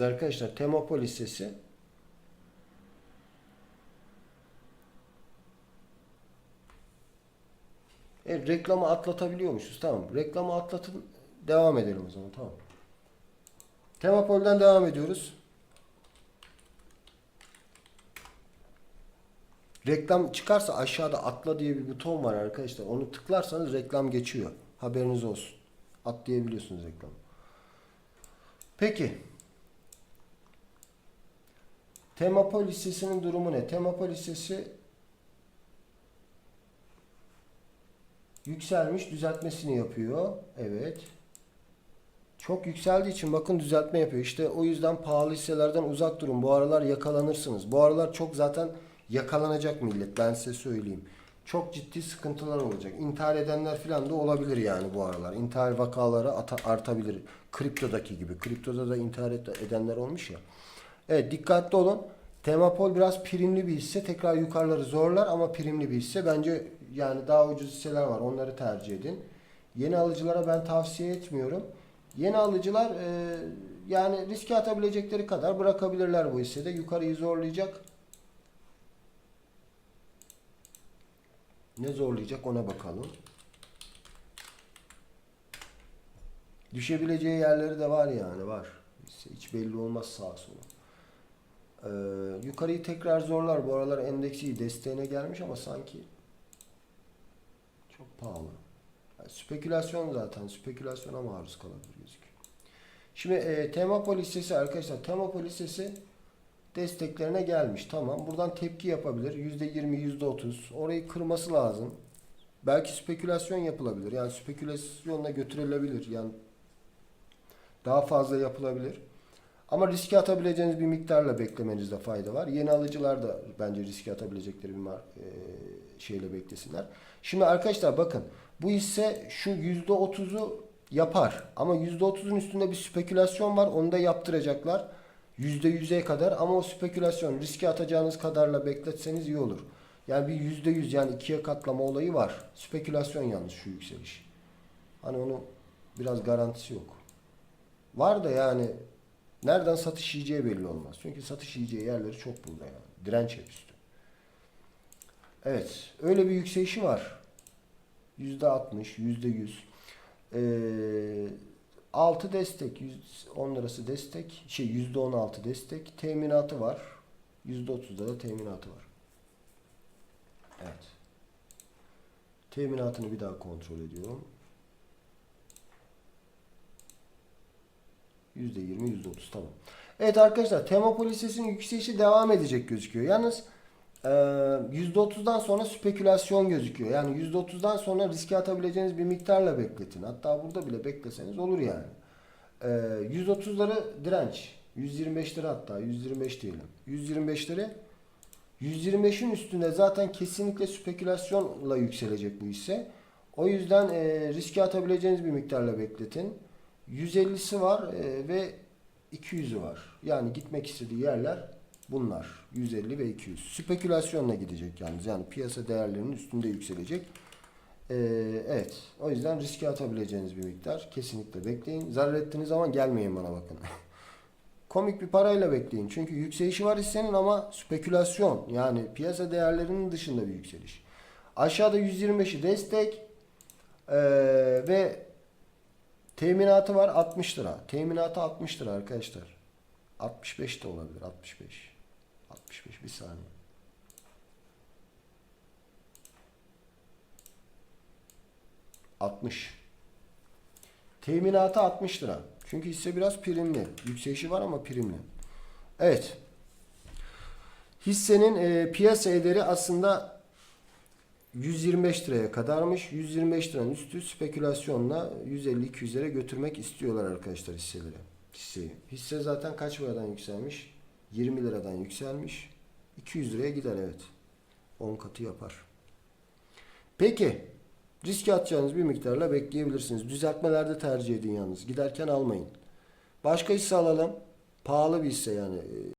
arkadaşlar. Temopol hissesi. Evet, reklamı atlatabiliyormuşuz. Tamam. Reklamı atlatın. Devam edelim o zaman. Tamam. Temapol'den devam ediyoruz. Reklam çıkarsa aşağıda atla diye bir buton var arkadaşlar. Onu tıklarsanız reklam geçiyor. Haberiniz olsun. Atlayabiliyorsunuz reklamı. Peki. Temapol listesinin durumu ne? Temapol listesi yükselmiş düzeltmesini yapıyor. Evet. Çok yükseldiği için bakın düzeltme yapıyor. İşte o yüzden pahalı hisselerden uzak durun. Bu aralar yakalanırsınız. Bu aralar çok zaten yakalanacak millet. Ben size söyleyeyim. Çok ciddi sıkıntılar olacak. İntihar edenler falan da olabilir yani bu aralar. İntihar vakaları artabilir. Kriptodaki gibi. Kriptoda da intihar edenler olmuş ya. Evet dikkatli olun. Temapol biraz primli bir hisse. Tekrar yukarıları zorlar ama primli bir hisse. Bence yani daha ucuz hisseler var. Onları tercih edin. Yeni alıcılara ben tavsiye etmiyorum. Yeni alıcılar e, yani riske atabilecekleri kadar bırakabilirler bu hissede. Yukarıyı zorlayacak. Ne zorlayacak ona bakalım. Düşebileceği yerleri de var yani var. Hiç belli olmaz sağa sola. Ee, yukarıyı tekrar zorlar. Bu aralar endeksi iyi. desteğine gelmiş ama sanki çok pahalı. Yani spekülasyon zaten. Spekülasyona maruz kalabilir gözüküyor. Şimdi e, Temapol hissesi arkadaşlar. Temapol hissesi desteklerine gelmiş. Tamam. Buradan tepki yapabilir. %20, %30. Orayı kırması lazım. Belki spekülasyon yapılabilir. Yani spekülasyonla götürülebilir. Yani daha fazla yapılabilir. Ama riske atabileceğiniz bir miktarla beklemenizde fayda var. Yeni alıcılar da bence riske atabilecekleri bir e, şeyle beklesinler. Şimdi arkadaşlar bakın bu hisse şu %30'u yapar. Ama %30'un üstünde bir spekülasyon var. Onu da yaptıracaklar. %100'e kadar ama o spekülasyon riske atacağınız kadarla bekletseniz iyi olur. Yani bir %100 yani ikiye katlama olayı var. Spekülasyon yalnız şu yükseliş. Hani onu biraz garantisi yok. Var da yani nereden satış yiyeceği belli olmaz. Çünkü satış yiyeceği yerleri çok burada yani. Direnç hep üstü. Evet. Öyle bir yükselişi var. %60, %100. Ee, 6 destek, 100, 10 lirası destek, şey %16 destek, teminatı var. %30'da da teminatı var. Evet. Teminatını bir daha kontrol ediyorum. %20, %30 tamam. Evet arkadaşlar Temapol hissesinin yükselişi devam edecek gözüküyor. Yalnız e, %30'dan sonra spekülasyon gözüküyor. Yani %30'dan sonra riske atabileceğiniz bir miktarla bekletin. Hatta burada bile bekleseniz olur yani. E, 130'ları direnç. 125 lira hatta 125 diyelim. 125 lira 125'in üstünde zaten kesinlikle spekülasyonla yükselecek bu hisse. O yüzden e, riske atabileceğiniz bir miktarla bekletin. 150'si var e, ve 200'ü var. Yani gitmek istediği yerler bunlar. 150 ve 200. Spekülasyonla gidecek yalnız. Yani piyasa değerlerinin üstünde yükselecek. E, evet. O yüzden riske atabileceğiniz bir miktar. Kesinlikle bekleyin. Zarar ettiğiniz zaman gelmeyin bana bakın. Komik bir parayla bekleyin. Çünkü yükselişi var hissenin ama spekülasyon. Yani piyasa değerlerinin dışında bir yükseliş. Aşağıda 125'i destek ee, ve teminatı var 60 lira. Teminatı 60 lira arkadaşlar. 65 de olabilir 65. 65 bir saniye. ...60. Teminatı 60 lira. Çünkü hisse biraz primli. Yükselişi var ama primli. Evet. Hissenin e, piyasa ederi aslında 125 liraya kadarmış. 125 liranın üstü spekülasyonla 150-200'lere götürmek istiyorlar arkadaşlar hisseleri. Hisseyi. Hisse zaten kaç paradan yükselmiş? 20 liradan yükselmiş. 200 liraya gider evet. 10 katı yapar. Peki. Riske atacağınız bir miktarla bekleyebilirsiniz. Düzeltmelerde tercih edin yalnız. Giderken almayın. Başka hisse alalım. Pahalı bir hisse yani.